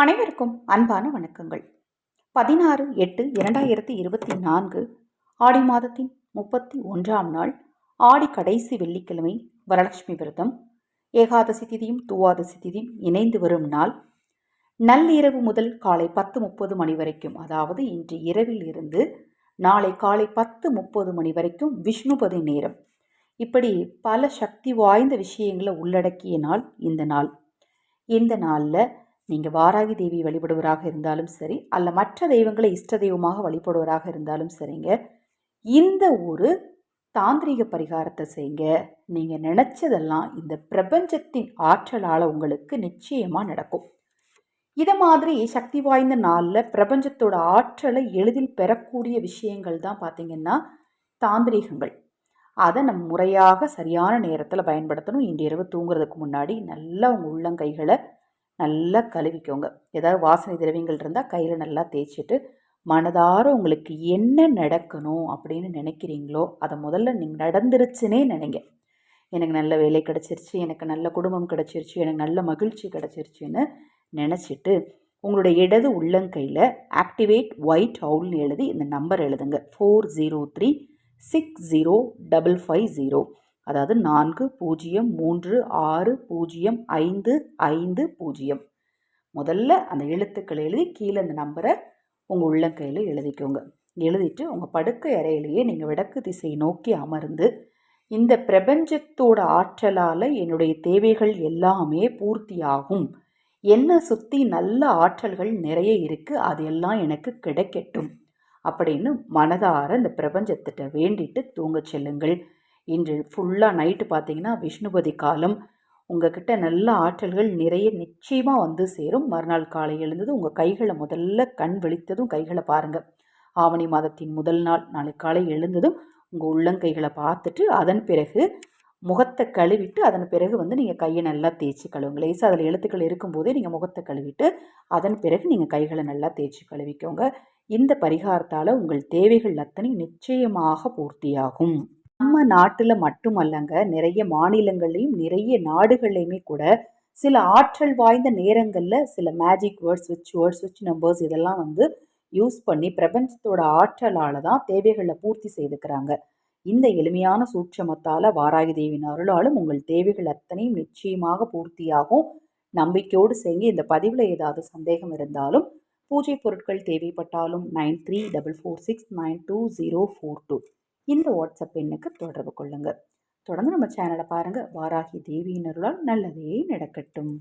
அனைவருக்கும் அன்பான வணக்கங்கள். பதினாறு எட்டு இரண்டாயிரத்தி இருபத்தி நான்கு ஆடி மாதத்தின் முப்பத்தி ஒன்றாம் நாள் ஆடி கடைசி வெள்ளிக்கிழமை வரலட்சுமி விரதம். ஏகாதசி திதியும் துவாதசி திதியும் இணைந்து வரும் நாள். நள்ளிரவு முதல் காலை பத்து முப்பது மணி வரைக்கும் அதாவது இன்று இரவில் இருந்து நாளை காலை பத்து முப்பது மணி வரைக்கும் விஷ்ணுபதி நேரம். இப்படி பல சக்தி வாய்ந்த விஷயங்களை உள்ளடக்கிய நாள் இந்த நாள். இந்த நாளில் நீங்கள் வாராகி தேவி வழிபடுவராக இருந்தாலும் சரி அல்ல மற்ற தெய்வங்களை இஷ்ட தெய்வமாக வழிபடுவராக இருந்தாலும் சரிங்க. இந்த ஒரு தாந்திரிக பரிகாரத்தை செய்யுங்க. நீங்கள் நினச்சதெல்லாம் இந்த பிரபஞ்சத்தின் ஆற்றலால் உங்களுக்கு நிச்சயமாக நடக்கும். இதை மாதிரி சக்தி வாய்ந்த நாளில் பிரபஞ்சத்தோட ஆற்றலை எளிதில் பெறக்கூடிய விஷயங்கள் தான் பார்த்திங்கன்னா தாந்திரிகங்கள். அதை நம்ம முறையாக சரியான நேரத்தில் பயன்படுத்தணும். இன்று இரவு தூங்குறதுக்கு முன்னாடி நல்லா உங்கள் உள்ளங்கைகளை நல்லா கழுவிக்கோங்க. ஏதாவது வாசனை திரவியங்கள் இருந்தால் கையில் நல்லா தேய்ச்சிட்டு மனதார உங்களுக்கு என்ன நடக்கணும் அப்படின்னு நினைக்கிறீங்களோ அதை முதல்ல நீங்கள் நடந்துருச்சுன்னே நினைங்க. எனக்கு நல்ல வேலை கிடச்சிருச்சு எனக்கு நல்ல குடும்பம் கிடச்சிருச்சு எனக்கு நல்ல மகிழ்ச்சி கிடச்சிருச்சுன்னு நினச்சிட்டு உங்களுடைய இடது உள்ளங்கையில் ஆக்டிவேட் ஒயிட் ஹவுல்னு எழுதி இந்த நம்பர் எழுதுங்க. Four zero three six zero double five zero. அதாவது நான்கு பூஜ்ஜியம் மூன்று ஆறு பூஜ்ஜியம் ஐந்து ஐந்து பூஜ்ஜியம். முதல்ல அந்த எழுத்துக்களை எழுதி கீழே அந்த நம்பரை உங்கள் உள்ளங்கையில் எழுதிக்கோங்க. எழுதிட்டு உங்கள் படுக்கை அறையிலேயே நீங்கள் விடக்கு திசை நோக்கி அமர்ந்து இந்த பிரபஞ்சத்தோட ஆற்றலால் என்னுடைய தேவைகள் எல்லாமே பூர்த்தியாகும். என்னை சுற்றி நல்ல ஆற்றல்கள் நிறைய இருக்குது அது எல்லாம் எனக்கு கிடைக்கட்டும். அப்படின்னு மனதார இந்த பிரபஞ்சத்திட்ட வேண்டிட்டு தூங்க செல்லுங்கள். இன்று ஃபுல்லாக நைட்டு பார்த்தீங்கன்னா விஷ்ணுபதி காலம். உங்ககிட்ட நல்ல ஆற்றல்கள் நிறைய நிச்சயமாக வந்து சேரும். மறுநாள் காலை எழுந்தது உங்கள் கைகளை முதல்ல கண் விழித்ததும் கைகளை பாருங்கள் ஆவணி மாதத்தின் முதல் நாள் நாளை காலை எழுந்ததும் உங்கள் உள்ளங்கைகளை பார்த்துட்டு அதன் பிறகு முகத்தை கழுவிட்டு அதன் பிறகு வந்து நீங்கள் கையை நல்லா தேய்ச்சி கழுவுங்க லேசாக அதில் எழுத்துக்கள் இருக்கும்போதே நீங்கள் முகத்தை கழுவிட்டு அதன் பிறகு நீங்கள் கைகளை நல்லா தேய்ச்சி கழுவிக்கோங்க. இந்த பரிகாரத்தால் உங்கள் தேவைகள் அத்தனை நிச்சயமாக பூர்த்தியாகும். நம்ம நாட்டில் மட்டுமல்லங்க நிறைய மாநிலங்கள்லையும் நிறைய நாடுகள்லையுமே கூட சில ஆற்றல் வாய்ந்த நேரங்களில் சில மேஜிக் வேர்ட்ஸ் ஸ்விட்ச் வேர்ட்ஸ் ஸ்விட்ச் நம்பர்ஸ் இதெல்லாம் வந்து யூஸ் பண்ணி பிரபஞ்சத்தோட ஆற்றலால் தான் தேவைகளை பூர்த்தி செய்துக்கிறாங்க. இந்த எளிமையான சூட்சமத்தால் வாராகி தேவியின் அருளாலும் உங்கள் தேவைகள் அத்தனையும் நிச்சயமாக பூர்த்தியாகும். நம்பிக்கையோடு செய்ய இந்த பதிவில் ஏதாவது சந்தேகம் இருந்தாலும் பூஜை பொருட்கள் தேவைப்பட்டாலும் nine three double four six nine two zero four two இந்த வாட்ஸ்அப் எண்ணுக்கு தொடர்பு கொள்ளுங்கள் தொடர்ந்து நம்ம சேனலை பாருங்கள் வாராகி தேவியினருளால் நல்லதே நடக்கட்டும்.